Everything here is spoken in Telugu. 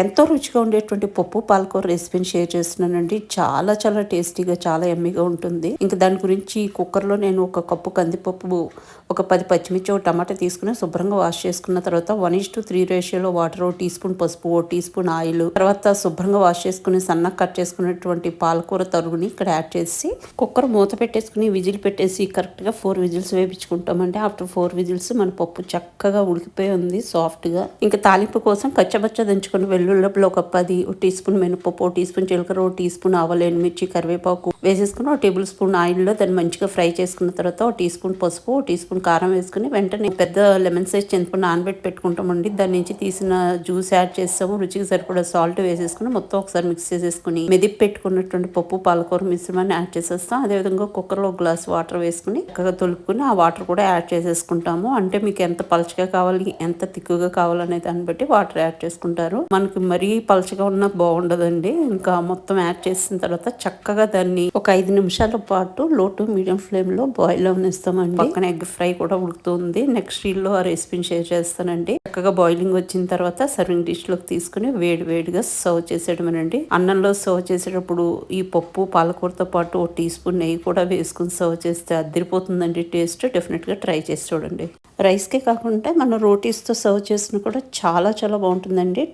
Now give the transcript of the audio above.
ఎంతో రుచిగా ఉండేటువంటి పప్పు పాలకూర రెసిపీని షేర్ చేస్తున్నానండి. చాలా చాలా టేస్టీగా చాలా ఎమ్మీగా ఉంటుంది. ఇంకా దాని గురించి కుక్కర్లో నేను ఒక కప్పు కందిపప్పు ఒక పది పచ్చిమిర్చి ఒక టమాటా తీసుకుని శుభ్రంగా వాష్ చేసుకున్న తర్వాత వన్ ఇస్ టు త్రీ రేషియోలో వాటర్ ఓ టీ స్పూన్ పసుపు ఓ టీ స్పూన్ ఆయిల్ తర్వాత శుభ్రంగా వాష్ చేసుకుని సన్నగా కట్ చేసుకున్నటువంటి పాలకూర తరుగుని ఇక్కడ యాడ్ చేసి కుక్కర్ మూత పెట్టేసుకుని విజిల్ పెట్టేసి కరెక్ట్గా ఫోర్ విజిల్స్ వేపించుకుంటామండి. ఆఫ్టర్ ఫోర్ విజిల్స్ మన పప్పు చక్కగా ఉడికిపోయి ఉంది సాఫ్ట్గా. ఇంకా తాలింపు కోసం కచ్చబచ్చ దంచుకొని వెల్లుల్లిలో ఒక పది ఒక టీ స్పూన్ మినపప్పు ఒక టీ స్పూన్ జీలకర్ర ఒక టీ స్పూన్ ఆవాలు ఎండుమిర్చి కరివేపాకు వేసేసుకుని ఒక టేబుల్ స్పూన్ ఆయిల్లో దాన్ని మంచిగా ఫ్రై చేసుకున్న తర్వాత ఒక టీ స్పూన్ పసుపు ఒక టీ స్పూన్ కారం వేసుకుని వెంటనే పెద్ద లెమన్ సైజ్ చింతపండు నానబెట్టి పెట్టుకుంటామండి. దాని నుంచి తీసిన జ్యూస్ యాడ్ చేస్తాము. రుచికి సరిపడా సాల్ట్ వేసేసుకుని మొత్తం ఒకసారి మిక్స్ చేసేసుకుని మెదిపి పెట్టుకున్నటువంటి పప్పు పాలకూర మిశ్రమాన్ని యాడ్ చేసేస్తాం. అదేవిధంగా కుక్కర్లో ఒక గ్లాస్ వాటర్ వేసుకుని చక్కగా తొలుపుకుని ఆ వాటర్ కూడా యాడ్ చేసేసుకుంటాము. అంటే మీకు ఎంత పలచగా కావాలి ఎంత తిక్కుగా కావాలనే దాన్ని బట్టి వాటర్ యాడ్ చేసుకుంటారు. మనకి మరీ పలచగా ఉన్నా బాగుండదండి. ఇంకా మొత్తం యాడ్ చేసిన తర్వాత చక్కగా దాన్ని ఒక ఐదు నిమిషాల పాటు లో టు మీడియం ఫ్లేమ్లో బాయిల్ అవనిస్తామండి పక్కన ఎగ్ ఫ్రై కూడా ఉడుకుతుంది. నెక్స్ట్లో ఆ రెసిపీని షేర్ చేస్తానండి. చక్కగా బాయిలింగ్ వచ్చిన తర్వాత సర్వింగ్ డిష్లోకి తీసుకుని వేడి వేడిగా సర్వ్ చేసేయడమేనండి. అన్నంలో సర్వ్ చేసేటప్పుడు ఈ పప్పు పాలకూరతో పాటు ఒక టీ స్పూన్ నెయ్యి కూడా వేసుకుని సర్వ్ చేస్తే అదిరిపోతుందండి టేస్ట్. డెఫినెట్గా ట్రై చేసి చూడండి. రైస్కే కాకుండా మనం రోటీస్తో సర్వ్ చేసిన కూడా చాలా చాలా బాగుంటుందండి.